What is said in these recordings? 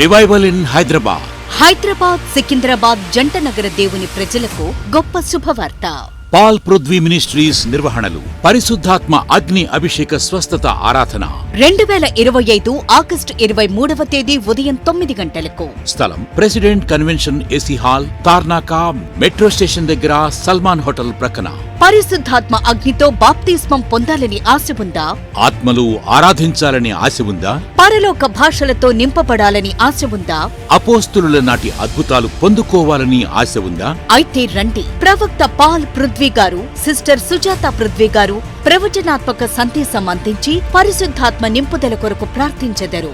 Revival in Hyderabad Hyderabad Secunderabad జంట నగర దేవుని ప్రజలకు గొప్ప శుభవార్త. పాల్ పృథ్వీ మినిస్ట్రీస్ నిర్వహణలు పరిశుద్ధాత్మ అగ్ని అభిషేక స్వస్థత ఆరాధన. రెండు వేల ఇరవై ఐదు ఆగస్టు ఇరవై మూడవ తేదీ ఉదయం తొమ్మిది గంటలకు. స్థలం president convention AC hall Tarnaka metro station దగ్గర సల్మాన్ హోటల్ ప్రక్కన. పరిశుద్ధాత్మ అగ్నితో బాప్తిస్మం పొందాలని ఆశ ఉందా? ఆత్మలు ఆరాధించాలని ఆశ ఉందా? పరలోక భాషలతో నింపబడాలని ఆశ ఉందా? అపోస్తులుల నాటి అద్భుతాలు పొందుకోవాలని ఆశ ఉందా? అయితే రండి. ప్రవక్త పాల్ పృథ్వీ గారు సిస్టర్ సుజాత పృథ్వీ గారు ప్రవచనాత్మక సందేశం అందించి పరిశుద్ధాత్మ నింపుదల కొరకు ప్రార్థించెదరు.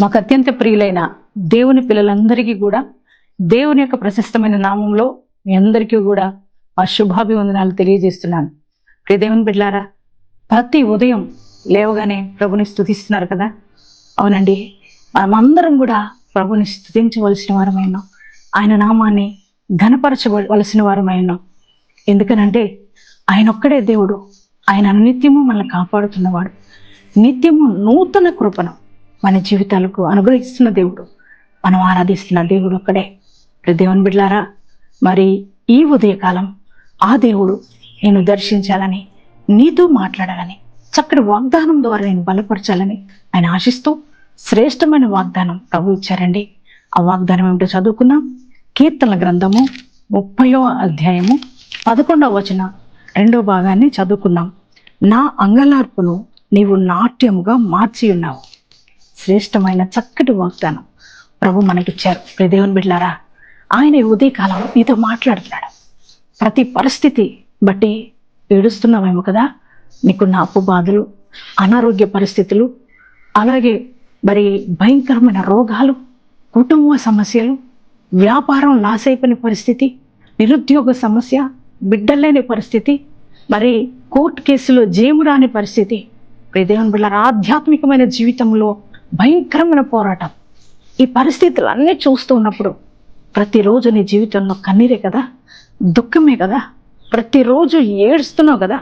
మాకు అత్యంత ప్రియులైన దేవుని పిల్లలందరికీ కూడా దేవుని యొక్క ప్రశస్తమైన నామంలో మీ అందరికీ కూడా ఆ శుభాభివందనాలు తెలియజేస్తున్నాను. ప్రియ దేవుని బిడ్లారా ప్రతి ఉదయం లేవగానే ప్రభుని స్థుతిస్తున్నారు కదా? అవునండి. మనమందరం కూడా ప్రభుని స్థుతించవలసిన వారమైన ఆయన నామాన్ని ఘనపరచవలసిన వారమైన ఎందుకనంటే ఆయన ఒక్కడే దేవుడు. ఆయన నిత్యము మనల్ని కాపాడుతున్నవాడు. నిత్యము నూతన కృపను. మన జీవితాలకు అనుగ్రహిస్తున్న దేవుడు. మనం ఆరాధిస్తున్న దేవుడు ఒక్కడే. దేవుని బిడ్లారా మరి ఈ ఉదయకాలం ఆ దేవుడు నేను దర్శించాలని నీతో మాట్లాడాలని చక్కటి వాగ్దానం ద్వారా నేను బలపరచాలని ఆయన ఆశిస్తూ శ్రేష్టమైన వాగ్దానం ప్రభు ఇచ్చారండి. ఆ వాగ్దానం ఏమిటో చదువుకున్నాం కీర్తన గ్రంథము ముప్పయో అధ్యాయము పదకొండవ వచన రెండో భాగాన్ని చదువుకున్నాం నా అంగలార్పును నీవు నాట్యముగా మార్చి ఉన్నావు శ్రేష్టమైన చక్కటి వాగ్దానం ప్రభు మనకిచ్చారు. ప్రదేవుని బిడ్డారా ఆయన ఉదయకాలం నీతో మాట్లాడుతున్నాడు. ప్రతి పరిస్థితి బట్టి ఏడుస్తున్నామేమో కదా? నీకున్న అప్పు బాధలు అనారోగ్య పరిస్థితులు అలాగే మరి భయంకరమైన రోగాలు కుటుంబ సమస్యలు వ్యాపారం లాస్ అయిపోయిన పరిస్థితి నిరుద్యోగ సమస్య బిడ్డలేని పరిస్థితి మరి కోర్టు కేసులో జేము రాని పరిస్థితి. ప్రియ బిళ్ళ ఆధ్యాత్మికమైన జీవితంలో భయంకరమైన పోరాటం. ఈ పరిస్థితులు అన్నీ చూస్తూ ఉన్నప్పుడు ప్రతిరోజు నీ జీవితంలో కన్నీరే కదా? దుఃఖమే కదా? ప్రతిరోజు ఏడుస్తున్నావు కదా?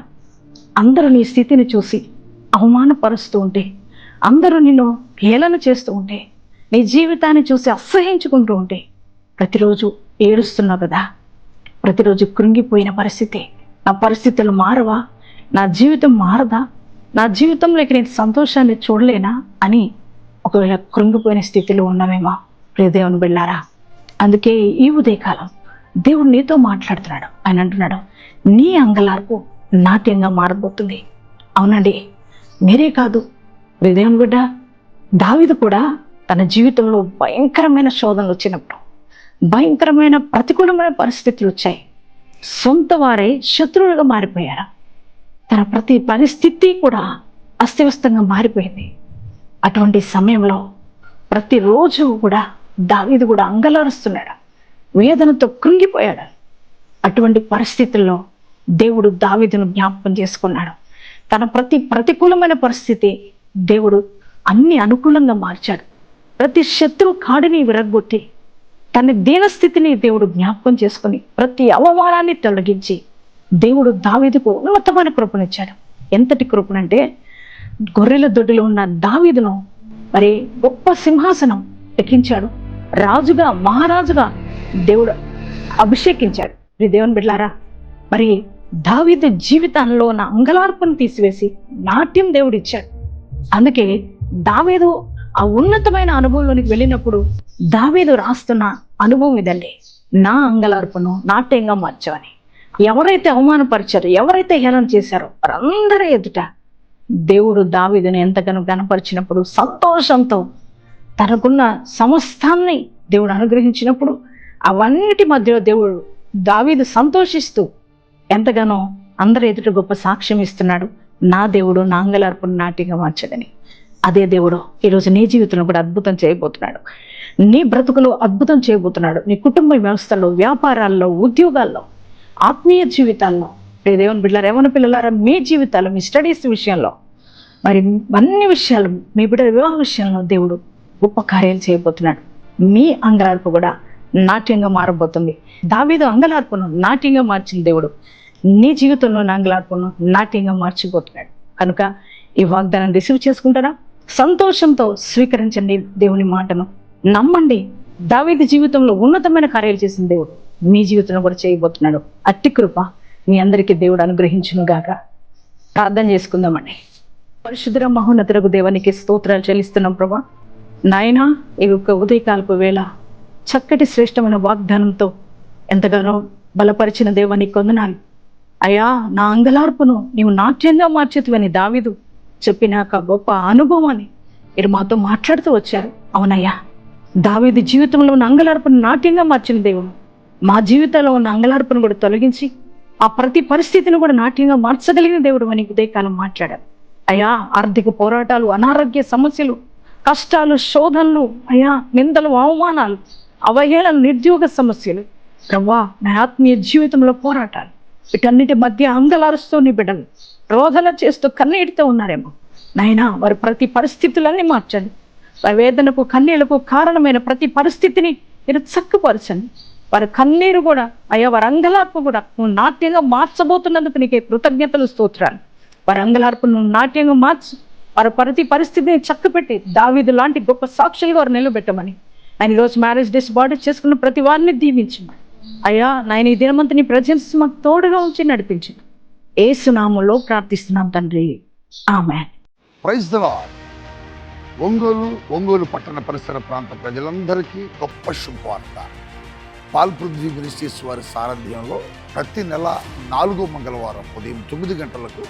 అందరూ నీ స్థితిని చూసి అవమానపరుస్తూ ఉంటే అందరూ నిన్ను హేళన చేస్తూ ఉంటే నీ జీవితాన్ని చూసి అసహించుకుంటూ ఉంటే ప్రతిరోజు ఏడుస్తున్నావు కదా? ప్రతిరోజు కృంగిపోయిన పరిస్థితి నా పరిస్థితులు మారవా? నా జీవితం మారదా? నా జీవితంలోకి నేను సంతోషాన్ని చూడలేనా? అని ఒకవేళ కృంగిపోయిన స్థితిలో ఉన్నామేమో ప్రియ దేవుని బిళ్ళారా? అందుకే ఈ ఉదయకాలం దేవుడు నీతో మాట్లాడుతున్నాడు. ఆయన అంటున్నాడు నీ అంగలార్పు నాట్యంగా మారబోతుంది. అవునండి మీరే కాదు. ప్రియదేవుని బిడ్డ దావిదు కూడా తన జీవితంలో భయంకరమైన శోధనలు వచ్చినప్పుడు భయంకరమైన ప్రతికూలమైన పరిస్థితులు వచ్చాయి. సొంత వారే శత్రువులుగా మారిపోయారు? తన ప్రతి పరిస్థితి కూడా అస్తవ్యస్తంగా మారిపోయింది. అటువంటి సమయంలో ప్రతిరోజు కూడా దావీదు కూడా అంగలారుస్తున్నాడు. వేదనతో కృంగిపోయాడు. అటువంటి పరిస్థితుల్లో దేవుడు దావీదును జ్ఞాపకం చేసుకున్నాడు. తన ప్రతి ప్రతికూలమైన పరిస్థితి దేవుడు అన్ని అనుకూలంగా మార్చాడు. ప్రతి శత్రువు కాడిని విరగొట్టి తన దీనస్థితిని దేవుడు జ్ఞాపకం చేసుకుని ప్రతి అవమానాన్ని తొలగించి దేవుడు దావీదుకు ఉన్నతమైన కృపనిచ్చాడు. ఎంతటి కృపనంటే గొర్రెల దొడ్డులో ఉన్న దావీదును మరి గొప్ప సింహాసనం ఎక్కించాడు. రాజుగా మహారాజుగా దేవుడు అభిషేకించాడు. మరి దేవుని బిడ్డారా మరి దావీదు జీవితంలో ఉన్న అంగలార్పును తీసివేసి నాట్యం దేవుడు ఇచ్చాడు అందుకే దావేదు ఆ ఉన్నతమైన అనుభవంలోనికి వెళ్ళినప్పుడు దావేదు రాస్తున్న అనుభవం ఇదండి నా అంగలార్పును నాట్యంగా మార్చవని ఎవరైతే అవమానపరిచారో ఎవరైతే హేళన చేశారో వారందరి ఎదుట దేవుడు దావిదని ఎంతగానో గనపరిచినప్పుడు సంతోషంతో తనకున్న సమస్తాన్ని దేవుడు అనుగ్రహించినప్పుడు అవన్నిటి మధ్యలో దేవుడు దావీదు సంతోషిస్తూ ఎంతగానో అందరి ఎదుట గొప్ప సాక్ష్యం ఇస్తున్నాడు. నా దేవుడు నాంగలార్పును నాటిగా మార్చదని అదే దేవుడు ఈరోజు నీ జీవితంలో కూడా అద్భుతం చేయబోతున్నాడు. నీ బ్రతుకులో అద్భుతం చేయబోతున్నాడు. నీ కుటుంబ వ్యవస్థలో వ్యాపారాల్లో ఉద్యోగాల్లో ఆత్మీయ జీవితాల్లో ప్రియ దేవుని బిడ్డలారా ఎవరి పిల్లలారా మీ జీవితాల్లో మీ స్టడీస్ విషయంలో మరి అన్ని విషయాలు మీ బిడ్డల వివాహ విషయంలో దేవుడు గొప్ప కార్యాలు చేయబోతున్నాడు. మీ అంగలార్పు కూడా నాట్యంగా మారబోతుంది. దావీదు అంగలార్పును నాట్యంగా మార్చిన దేవుడు నీ జీవితంలో అంగలార్పును నాట్యంగా మార్చిపోతున్నాడు. కనుక ఈ వాగ్దానం రిసీవ్ చేసుకుంటారా? సంతోషంతో స్వీకరించండి దేవుని మాటను. నమ్మండి దావీదు జీవితంలో ఉన్నతమైన కార్యాలు చేసిన దేవుడు మీ జీవితంలో కూడా చేయబోతున్నాడు. అట్టి కృప మీ అందరికీ దేవుడు అనుగ్రహించును గాక. ప్రార్థన చేసుకుందామండి. పరిశుద్ర మహోన్నతులకు దేవునికి స్తోత్రాలు చెల్లిస్తున్నాం ప్రభా. నాయనా ఈ యొక్క ఉదయకాలపు వేళ చక్కటి శ్రేష్టమైన వాగ్దానంతో ఎంతగానో బలపరిచిన దేవానికి కొందనాలు అయ్యా నా అంగలార్పును నీవు నాట్యంగా మార్చేతువని దావిదు చెప్పినాక గొప్ప అనుభవాన్ని మీరు మాతో మాట్లాడుతూ వచ్చారు. అవునయ్యా దావిది జీవితంలో ఉన్న అంగలార్పును నాట్యంగా మార్చిన దేవుడు. మా జీవితంలో ఉన్న అంగలార్పును కూడా తొలగించి ఆ ప్రతి పరిస్థితిని కూడా నాట్యంగా మార్చగలిగిన దేవుడు అని ఉదయకాలం మాట్లాడారు. అయ్యా ఆర్థిక పోరాటాలు అనారోగ్య సమస్యలు కష్టాలు శోధనలు అయ్యా నిందలు అవమానాలు అవహేళన నిరుద్యోగ సమస్యలు. ప్రవ్వా నా ఆత్మీయ జీవితంలో పోరాటాలు. వీటన్నిటి మధ్య అంగలారుస్తూ నీ బిడ్డలు రోధన చేస్తూ కన్నీటితో ఉన్నారేమో. నాయనా వారి ప్రతి పరిస్థితులన్నీ మార్చండి. వేదనకు కన్నీళ్ళకు కారణమైన ప్రతి పరిస్థితిని మీరు చక్కపరచండి. వారి కన్నీరు కూడా అయ్యా వారి అంగలార్పు కూడా నువ్వు నాట్యంగా మార్చబోతున్నందుకు నీకే కృతజ్ఞతలు స్తోత్రాలు. వారి అంగలార్పు నువ్వు నాట్యంగా మార్చు. వారి ప్రతి పరిస్థితిని చక్కపెట్టి దావీదు లాంటి గొప్ప సాక్షులుగా వారు నిలబెట్టమని. ఆయన ఈరోజు మ్యారేజ్ డేస్ బాడీ చేసుకున్న ప్రతి వారిని దీవించింది అయ్యా నాయన ఈ దినమంతా నీ ప్రజెన్స్ మాకు తోడుగా ఉంచి నడిపించండి ఏసునామంలో ప్రార్థిస్తున్నాం తండ్రి. ఆమె ప్రైజ్ ఒంగోలు ఒంగోలు పట్టణ పరిసర ప్రాంత ప్రజలందరికీ గొప్ప శుభవార్త. పాల్పృథ్వీ మినిస్ట్రీస్ వారి సారథ్యంలో ప్రతి నెల నాలుగో మంగళవారం ఉదయం తొమ్మిది గంటలకు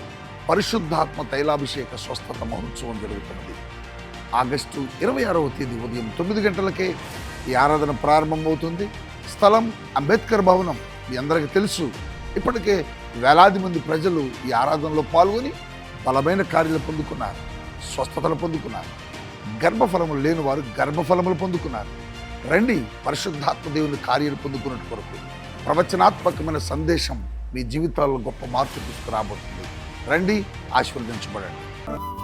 పరిశుద్ధాత్మ తైలాభిషేక స్వస్థత మహోత్సవం జరుగుతున్నది. ఆగస్టు ఇరవై ఆరవ తేదీ ఉదయం తొమ్మిది గంటలకే ఈ ఆరాధన ప్రారంభమవుతుంది. స్థలం అంబేద్కర్ భవనం మీ అందరికీ తెలుసు. ఇప్పటికే వేలాది మంది ప్రజలు ఈ ఆరాధనలో పాల్గొని బలమైన కార్యాలు పొందుకున్నారు స్వస్థతలు పొందుకున్నారు. గర్భఫలములు లేని వారు గర్భఫలములు పొందుకున్నారు. రండి పరిశుద్ధాత్మ దేవుని కార్యాలు పొందుకున్నట్టు కొరకు ప్రవచనాత్మకమైన సందేశం మీ జీవితాల్లో గొప్ప మార్పు తీసుకురాబోతుంది. రండి ఆశీర్వదించబడండి.